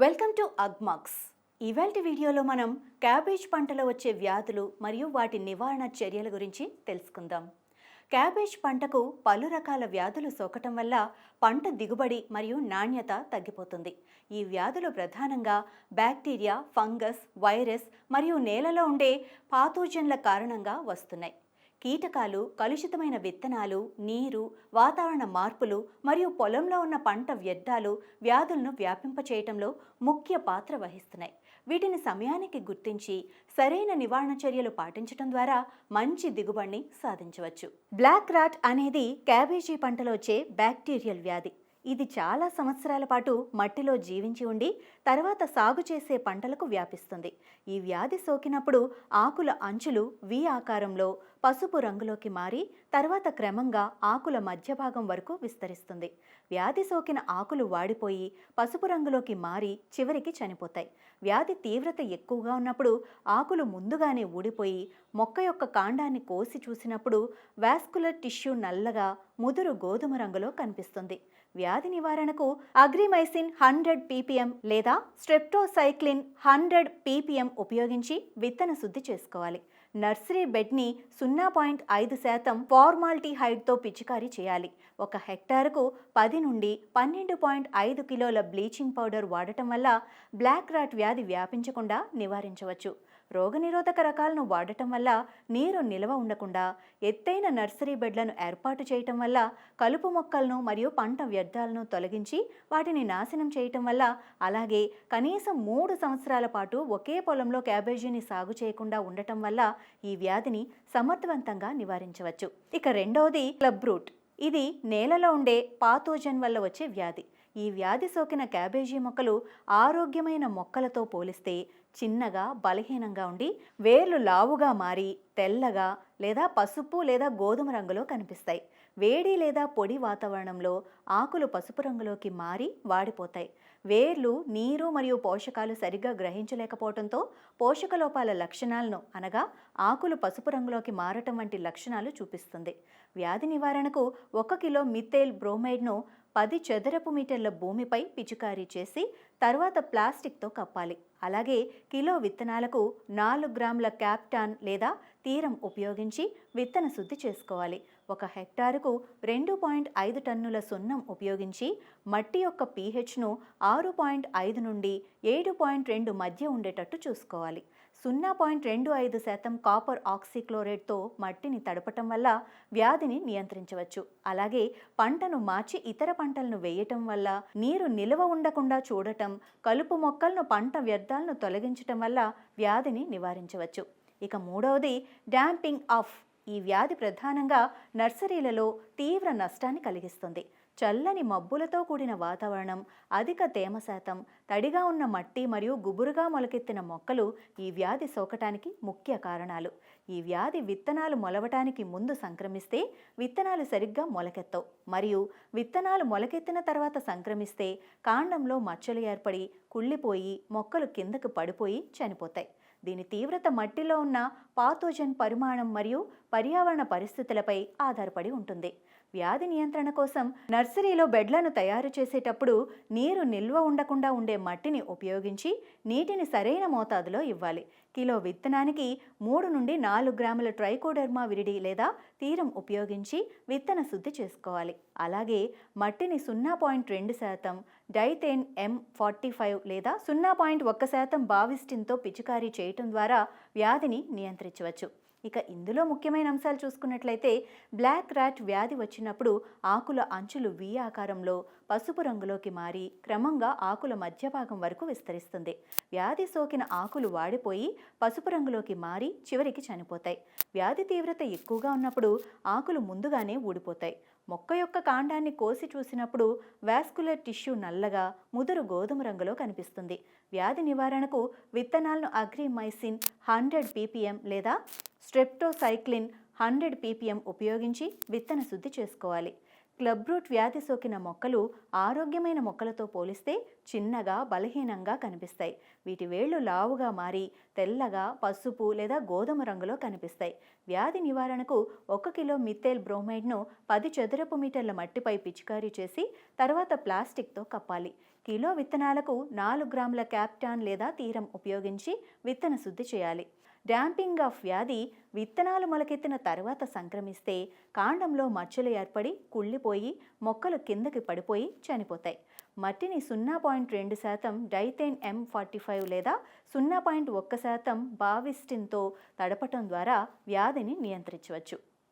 Welcome to Agmax ఇవాల్టి వీడియోలో మనం క్యాబేజ్ పంటలో వచ్చే వ్యాధులు మరియు వాటి నివారణ చర్యల గురించి తెలుసుకుందాం. క్యాబేజ్ పంటకు పలు రకాల వ్యాధులు సోకటం వల్ల పంట దిగుబడి మరియు నాణ్యత తగ్గిపోతుంది. ఈ వ్యాధులు ప్రధానంగా బ్యాక్టీరియా ఫంగస్ వైరస్ మరియు నేలలో ఉండే పాథోజన్ల కారణంగా వస్తున్నాయి. కీటకాలు కలుషితమైన విత్తనాలు నీరు వాతావరణ మార్పులు మరియు పొలంలో ఉన్న పంట వ్యర్థాలు వ్యాధులను వ్యాపింపచేయటంలో ముఖ్య పాత్ర వహిస్తున్నాయి. వీటిని సమయానికి గుర్తించి సరైన నివారణ చర్యలు పాటించడం ద్వారా మంచి దిగుబడిని సాధించవచ్చు. బ్లాక్ రాట్ అనేది క్యాబేజీ పంటలో వచ్చే బ్యాక్టీరియల్ వ్యాధి. ఇది చాలా సంవత్సరాల పాటు మట్టిలో జీవించి ఉండి తర్వాత సాగు చేసే పంటలకు వ్యాపిస్తుంది. ఈ వ్యాధి సోకినప్పుడు ఆకుల అంచులు వి ఆకారంలో పసుపు రంగులోకి మారి తర్వాత క్రమంగా ఆకుల మధ్య భాగం వరకు విస్తరిస్తుంది. వ్యాధి సోకిన ఆకులు వాడిపోయి పసుపు రంగులోకి మారి చివరికి చనిపోతాయి. వ్యాధి తీవ్రత ఎక్కువగా ఉన్నప్పుడు ఆకులు ముందుగానే ఊడిపోయి మొక్క యొక్క కాండాన్ని కోసి చూసినప్పుడు వాస్కులర్ టిష్యూ నల్లగా ముదురు గోధుమ రంగులో కనిపిస్తుంది. వ్యాధి నివారణకు అగ్రిమైసిన్ హండ్రెడ్ పీపీఎం లేదా స్ట్రెప్టోసైక్లిన్ హండ్రెడ్ పీపీఎం ఉపయోగించి విత్తన శుద్ధి చేసుకోవాలి. నర్సరీ బెడ్ని సున్నా పాయింట్ ఐదు శాతం ఫార్మాలిటీహైడ్తో పిచికారీ చేయాలి. ఒక హెక్టార్కు పది నుండి పన్నెండు పాయింట్ ఐదు కిలోల బ్లీచింగ్ పౌడర్ వాడటం వల్ల బ్లాక్ రాట్ వ్యాధి వ్యాపించకుండా నివారించవచ్చు. రోగనిరోధక రకాలను వాడటం వల్ల నీరు నిల్వ ఉండకుండా ఎత్తైన నర్సరీ బెడ్లను ఏర్పాటు చేయటం వల్ల కలుపు మొక్కలను మరియు పంట వ్యర్థాలను తొలగించి వాటిని నాశనం చేయటం వల్ల అలాగే కనీసం మూడు సంవత్సరాల పాటు ఒకే పొలంలో క్యాబేజీని సాగు చేయకుండా ఉండటం వల్ల ఈ వ్యాధిని సమర్థవంతంగా నివారించవచ్చు. ఇక రెండవది క్లబ్ రూట్. ఇది నేలలో ఉండే పాతోజన్ వల్ల వచ్చే వ్యాధి. ఈ వ్యాధి సోకిన క్యాబేజీ మొక్కలు ఆరోగ్యమైన మొక్కలతో పోలిస్తే చిన్నగా బలహీనంగా ఉండి వేర్లు లావుగా మారి తెల్లగా లేదా పసుపు లేదా గోధుమ రంగులో కనిపిస్తాయి. వేడి లేదా పొడి వాతావరణంలో ఆకులు పసుపు రంగులోకి మారి వాడిపోతాయి. వేర్లు నీరు మరియు పోషకాలు సరిగ్గా గ్రహించలేకపోవడంతో పోషక లోపాల లక్షణాలను అనగా ఆకులు పసుపు రంగులోకి మారటం వంటి లక్షణాలు చూపిస్తుంది. వ్యాధి నివారణకు ఒక కిలో మిథేల్ బ్రోమైడ్ను పది చదరపు మీటర్ల భూమిపై పిచికారీ చేసి తర్వాత ప్లాస్టిక్తో కప్పాలి. అలాగే కిలో విత్తనాలకు నాలుగు గ్రాముల క్యాప్టాన్ లేదా తీరం ఉపయోగించి విత్తన శుద్ధి చేసుకోవాలి. ఒక హెక్టారుకు రెండు పాయింట్ ఐదు టన్నుల సున్నం ఉపయోగించి మట్టి యొక్క పీహెచ్ను ఆరు పాయింట్ ఐదు నుండి ఏడు పాయింట్ రెండు మధ్య ఉండేటట్టు చూసుకోవాలి. సున్నా పాయింట్ రెండు ఐదు శాతం కాపర్ ఆక్సిక్లోరేట్తో మట్టిని తడపటం వల్ల వ్యాధిని నియంత్రించవచ్చు. అలాగే పంటను మార్చి ఇతర పంటలను వేయటం వల్ల నీరు నిల్వ ఉండకుండా చూడటం కలుపు మొక్కలను పంట వ్యర్థాలను తొలగించటం వల్ల వ్యాధిని నివారించవచ్చు. ఇక మూడవది డ్యాంపింగ్ ఆఫ్ ఈ వ్యాధి ప్రధానంగా నర్సరీలలో తీవ్ర నష్టాన్ని కలిగిస్తుంది. చల్లని మబ్బులతో కూడిన వాతావరణం అధిక తేమ శాతం తడిగా ఉన్న మట్టి మరియు గుబురుగా మొలకెత్తిన మొక్కలు ఈ వ్యాధి సోకటానికి ముఖ్య కారణాలు. ఈ వ్యాధి విత్తనాలు మొలవటానికి ముందు సంక్రమిస్తే విత్తనాలు సరిగ్గా మొలకెత్తవు. మరియు విత్తనాలు మొలకెత్తిన తర్వాత సంక్రమిస్తే కాండంలో మచ్చలు ఏర్పడి కుళ్ళిపోయి మొక్కలు కిందకు పడిపోయి చనిపోతాయి. దీని తీవ్రత మట్టిలో ఉన్న పాథోజన్ పరిమాణం మరియు పర్యావరణ పరిస్థితులపై ఆధారపడి ఉంటుంది. వ్యాధి నియంత్రణ కోసం నర్సరీలో బెడ్లను తయారు చేసేటప్పుడు నీరు నిల్వ ఉండకుండా ఉండే మట్టిని ఉపయోగించి నీటిని సరైన మోతాదులో ఇవ్వాలి. కిలో విత్తనానికి మూడు నుండి నాలుగు గ్రాముల ట్రైకోడర్మా విరిడి లేదా తీరం ఉపయోగించి విత్తన శుద్ధి చేసుకోవాలి. అలాగే మట్టిని సున్నా పాయింట్ రెండు శాతం డైతేన్ ఎం ఫార్టీ ఫైవ్ లేదా సున్నా పాయింట్ ఒక్క శాతం బావిస్టిన్తో పిచికారీ చేయటం ద్వారా వ్యాధిని నియంత్రించవచ్చు. ఇక ఇందులో ముఖ్యమైన అంశాలు చూసుకున్నట్లయితే బ్లాక్ ర్యాట్ వ్యాధి వచ్చినప్పుడు ఆకుల అంచులు వి ఆకారంలో పసుపు రంగులోకి మారి క్రమంగా ఆకుల మధ్య భాగం వరకు విస్తరిస్తుంది. వ్యాధి సోకిన ఆకులు వాడిపోయి పసుపు రంగులోకి మారి చివరికి చనిపోతాయి. వ్యాధి తీవ్రత ఎక్కువగా ఉన్నప్పుడు ఆకులు ముందుగానే ఊడిపోతాయి. మొక్క యొక్క కాండాన్ని కోసి చూసినప్పుడు వాస్కులర్ టిష్యూ నల్లగా ముదురు గోధుమ రంగులో కనిపిస్తుంది. వ్యాధి నివారణకు విత్తనాలను అగ్రిమైసిన్ హండ్రెడ్ పీపీఎం లేదా స్ట్రెప్టోసైక్లిన్ హండ్రెడ్ పీపీఎం ఉపయోగించి విత్తన శుద్ధి చేసుకోవాలి. క్లబ్ రూట్ వ్యాధి సోకిన మొక్కలు ఆరోగ్యమైన మొక్కలతో పోలిస్తే చిన్నగా బలహీనంగా కనిపిస్తాయి. వీటి వేళ్ళు లావుగా మారి తెల్లగా పసుపు లేదా గోధుమ రంగులో కనిపిస్తాయి. వ్యాధి నివారణకు ఒక కిలో మిథేల్ బ్రోమైడ్ను పది చదరపు మీటర్ల మట్టిపై పిచికారీ చేసి తర్వాత ప్లాస్టిక్తో కప్పాలి. కిలో విత్తనాలకు నాలుగు గ్రాముల క్యాప్టాన్ లేదా తీరం ఉపయోగించి విత్తన శుద్ధి చేయాలి. డ్యాంపింగ్ ఆఫ్ వ్యాధి విత్తనాలు మొలకెత్తిన తర్వాత సంక్రమిస్తే కాండంలో మచ్చలు ఏర్పడి కుళ్ళిపోయి మొక్కలు కిందకి పడిపోయి చనిపోతాయి. మట్టిని సున్నా పాయింట్ రెండు శాతం డైతేన్ ఎం ఫార్టీ ఫైవ్ లేదా సున్నా పాయింట్ ఒక్క శాతం బావిస్టిన్తో తడపటం ద్వారా వ్యాధిని నియంత్రించవచ్చు.